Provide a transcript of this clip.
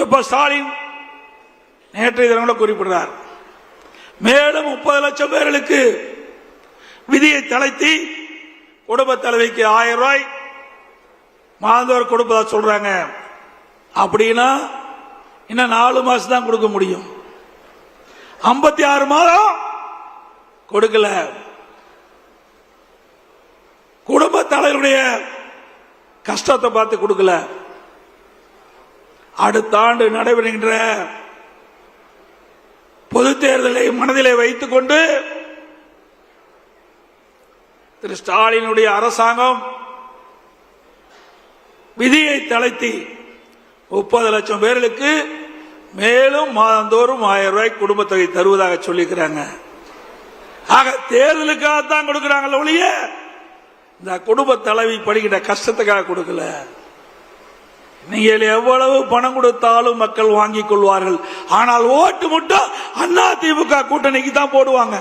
எப்ப ஸ்டாலின் நேற்றைய தினம் குறிப்பிடுறார். மேலும் முப்பது லட்சம் பேர்களுக்கு விதியை தளர்த்தி குடும்ப தலைவிக்கு ஆயிரம் ரூபாய் மாதந்தோறும் கொடுப்பதா சொல்றாங்க. அப்படின்னா இன்னும் நாலு மாசம் தான் கொடுக்க முடியும். ஐம்பத்தி ஆறு மாதம் கொடுக்கல. குடும்ப தலைவருடைய கஷ்டத்தை பார்த்து கொடுக்கல. அடுத்த ஆண்டு நடைபெறுகின்ற பொது தேர்தலை மனதிலே வைத்துக் கொண்டு திரு ஸ்டாலினுடைய அரசாங்கம் விதியை தளர்த்தி முப்பது லட்சம் பேர்களுக்கு மேலும் மாதந்தோறும் ஆயிரம் ரூபாய் குடும்ப தொகை தருவதாக சொல்லியிருக்கிறாங்க. ஆக தேர்தலுக்காகத்தான் கொடுக்கிறாங்களே ஒழிய இந்த குடும்ப தலைவி படுகிற கஷ்டத்துக்காக கொடுக்கல. நீங்கள் எவ்வளவு பணம் கொடுத்தாலும் மக்கள் வாங்கிக் கொள்வார்கள். ஆனால் ஓட்டு மட்டும் அண்ணா திமுக கூட்டணிக்கு தான் போடுவாங்க.